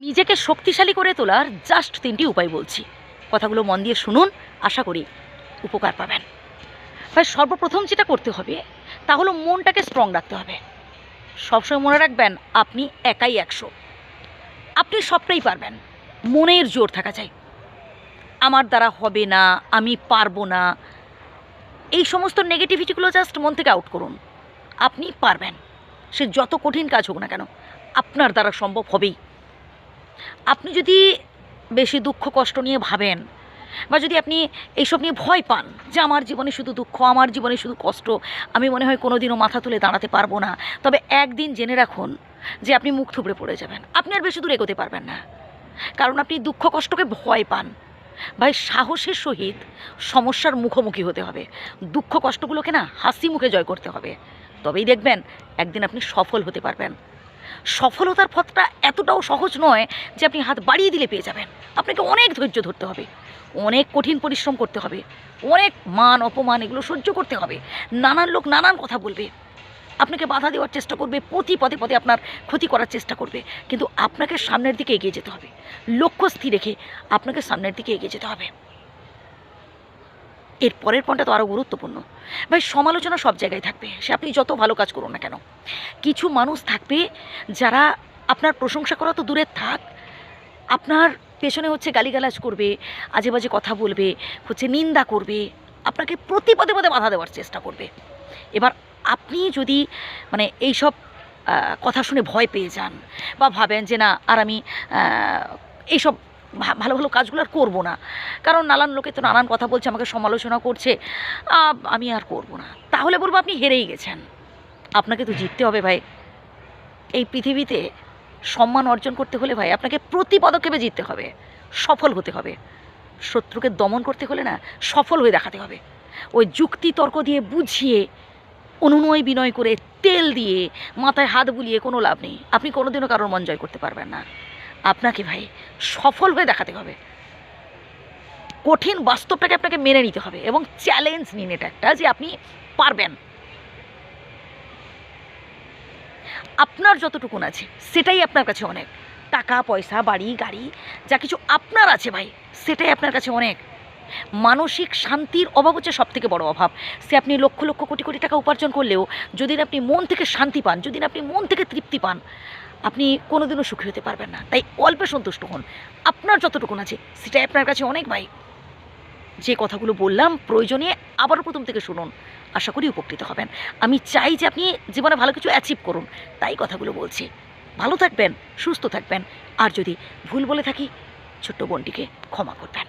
নিজেকে শক্তিশালী করে তোলার জাস্ট তিনটি উপায় বলছি। কথাগুলো মন দিয়ে শুনুন, আশা করি উপকার পাবেন। ভাই, সর্বপ্রথম যেটা করতে হবে, তা হলো মনটাকে স্ট্রং রাখতে হবে। সবসময় মনে রাখবেন, আপনি একাই একশো। আপনি সবটাই পারবেন। মনের জোর থাকা চাই। আমার দ্বারা হবে না, আমি পারব না। এই সমস্ত নেগেটিভিটিগুলো জাস্ট মন থেকে আউট করুন। আপনি পারবেন। সে যত কঠিন কাজ হোক না কেন, আপনার দ্বারা সম্ভব হবেই। আপনি যদি বেশি দুঃখ, কষ্ট নিয়ে ভাবেন বা যদি আপনি এইসব নিয়ে ভয় পান যে আমার জীবনে শুধু দুঃখ, আমার জীবনে শুধু কষ্ট, আমি মনে হয় কোনোদিনও মাথা তুলে দাঁড়াতে পারব না। তবে একদিন জেনে রাখুন যে আপনি মুখ থুবড়ে পড়ে যাবেন। আপনি আর বেশি দূর এগোতে পারবেন না। কারণ আপনি দুঃখ, কষ্টকে ভয় পান। ভাই, সাহসের সহিত সমস্যার মুখোমুখি হতে হবে। দুঃখ, কষ্টগুলোকে না হাসি মুখে জয় করতে হবে। তবেই দেখবেন একদিন আপনি সফল হতে পারবেন। সফলতার পথটা এতটাও সহজ নয় যে আপনি হাত বাড়িয়ে দিলে পেয়ে যাবেন। আপনাকে অনেক ধৈর্য ধরতে হবে, অনেক কঠিন পরিশ্রম করতে হবে, অনেক মান অপমান এগুলো সহ্য করতে হবে। নানান লোক নানান কথা বলবে, আপনাকে বাধা দেওয়ার চেষ্টা করবে, প্রতি পদে পদে আপনার ক্ষতি করার চেষ্টা করবে, কিন্তু আপনাকে সামনের দিকে এগিয়ে যেতে হবে। লক্ষ্য স্থির রেখে আপনাকে সামনের দিকে এগিয়ে যেতে হবে। এর পরের পয়েন্টটা তো আরও গুরুত্বপূর্ণ। ভাই, সমালোচনা সব জায়গায় থাকবে, সে আপনি যত ভালো কাজ করুন না কেন। কিছু মানুষ থাকবে যারা আপনার প্রশংসা করা তো দূরে থাক। আপনার পেছনে হচ্ছে গালিগালাজ করবে আজে বাজে কথা বলবে, হচ্ছে নিন্দা করবে, আপনাকে প্রতি পদে পদে বাধা দেওয়ার চেষ্টা করবে। এবার আপনি যদি মানে এইসব কথা শুনে ভয় পেয়ে যান বা ভাবেন যে না, আর আমি এইসব ভালো ভালো কাজগুলো আর করব না, কারণ নানান লোকে তো নানান কথা বলছে, আমাকে সমালোচনা করছে আমি আর করব না। তাহলে বলব আপনি হেরেই গেছেন। আপনাকে তো জিততে হবে ভাই। এই পৃথিবীতে সম্মান অর্জন করতে হলে ভাই আপনাকে প্রতি পদক্ষেপে জিততে হবে, সফল হতে হবে। শত্রুকে দমন করতে হলে না সফল হয়ে দেখাতে হবে। ওই যুক্তি তর্ক দিয়ে বুঝিয়ে, অনুনয় বিনয় করে তেল দিয়ে মাথায় হাত বুলিয়ে কোনো লাভ নেই। আপনি কোনোদিনও কারোর মন জয় করতে পারবেন না। আপনাকে ভাই সফল হয়ে দেখাতে হবে। কঠিন বাস্তবটাকে আপনাকে মেনে নিতে হবে এবং চ্যালেঞ্জ নিন এটা একটা যে আপনি পারবেন। আপনার যতটুকুন আছে, সেটাই আপনার কাছে অনেক। টাকা, পয়সা, বাড়ি, গাড়ি, যা কিছু আপনার আছে ভাই, সেটাই আপনার কাছে অনেক। মানসিক শান্তির অভাব হচ্ছে সব থেকে বড় অভাব। সে আপনি লক্ষ লক্ষ কোটি কোটি টাকা উপার্জন করলেও, যদি আপনি মন থেকে শান্তি পান, যদি আপনি মন থেকে তৃপ্তি পান, আপনি কোনোদিনও সুখী হতে পারবেন না। তাই অল্পে সন্তুষ্ট হন। আপনার যতটুকুন আছে, সেটাই আপনার কাছে অনেক ভাই। যে কথাগুলো বললাম, প্রয়োজনে আবারও প্রথম থেকে শুনুন। আশা করি উপকৃত হবেন। আমি চাই যে আপনি জীবনে ভালো কিছু অ্যাচিভ করুন। তাই কথাগুলো বলছি। ভালো থাকবেন, সুস্থ থাকবেন। আর যদি ভুল বলে থাকি, ছোট্ট বোনটিকে ক্ষমা করবেন।